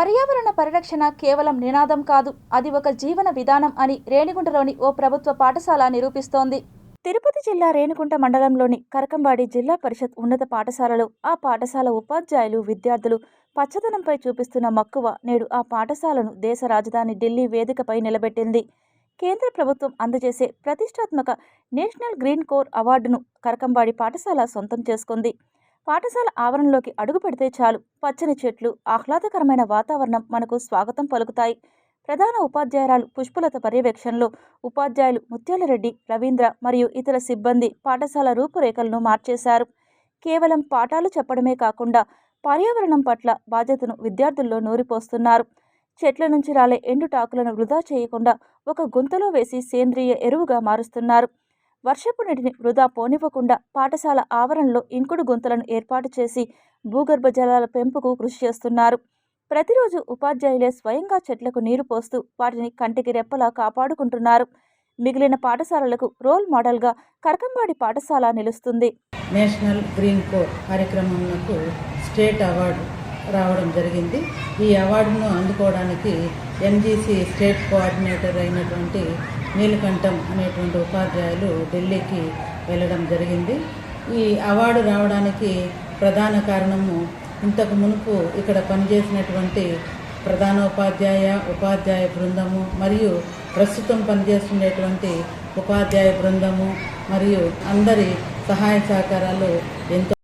పర్యావరణ పరిరక్షణ కేవలం నినాదం కాదు అది ఒక జీవన విధానం అని రేణిగుంటలోని ఓ ప్రభుత్వ పాఠశాల నిరూపిస్తోంది. తిరుపతి జిల్లా రేణిగుంట మండలంలోని కరకంబాడి జిల్లా పరిషత్ ఉన్నత పాఠశాలలో ఆ పాఠశాల ఉపాధ్యాయులు విద్యార్థులు పచ్చదనంపై చూపిస్తున్న మక్కువ నేడు ఆ పాఠశాలను దేశ రాజధాని ఢిల్లీ వేదికపై నిలబెట్టింది. కేంద్ర ప్రభుత్వం అందజేసే ప్రతిష్టాత్మక నేషనల్ గ్రీన్ కోర్ అవార్డును కరకంబాడి పాఠశాల సొంతం చేసుకుంది. పాఠశాల ఆవరణలోకి అడుగు పెడితే చాలు. పచ్చని చెట్లు ఆహ్లాదకరమైన వాతావరణం మనకు స్వాగతం పలుకుతాయి. ప్రధాన ఉపాధ్యాయురాలు పుష్పలత పర్యవేక్షణలో ఉపాధ్యాయులు ముత్యాలరెడ్డి రవీంద్ర మరియు ఇతర సిబ్బంది పాఠశాల రూపురేఖలను మార్చేశారు. కేవలం పాఠాలు చెప్పడమే కాకుండా పర్యావరణం పట్ల బాధ్యతను విద్యార్థుల్లో నూరిపోస్తున్నారు. చెట్ల నుంచి రాలే ఎండుటాకులను వృధా చేయకుండా ఒక గుంతలో వేసి సేంద్రియ ఎరువుగా మారుస్తున్నారు. వర్షపు నీటిని వృధా పోనివ్వకుండా పాఠశాల ఆవరణలో ఇంకుడు గుంతలను ఏర్పాటు చేసి భూగర్భ జలాల పెంపుకు కృషి చేస్తున్నారు. ప్రతిరోజు ఉపాధ్యాయులే స్వయంగా చెట్లకు నీరు పోస్తూ వాటిని కంటికి రెప్పలా కాపాడుకుంటున్నారు. మిగిలిన పాఠశాలలకు రోల్ మోడల్గా కరకంబాడి పాఠశాల నిలుస్తుంది. నేషనల్ గ్రీన్ కోర్ కార్యక్రమంలో స్టేట్ అవార్డు రావడం జరిగింది. ఈ అవార్డును అందుకోవడానికి ఎంజీసీ స్టేట్ కోఆర్డినేటర్ అయినటువంటి నీలకంఠం అనేటువంటి ఉపాధ్యాయులు ఢిల్లీకి వెళ్ళడం జరిగింది. ఈ అవార్డు రావడానికి ప్రధాన కారణము ఇంతకు మునుపు ఇక్కడ పనిచేసినటువంటి ప్రధానోపాధ్యాయ ఉపాధ్యాయ బృందము మరియు ప్రస్తుతం పనిచేస్తున్నటువంటి ఉపాధ్యాయ బృందము మరియు అందరి సహాయ సహకారాలు ఎంతో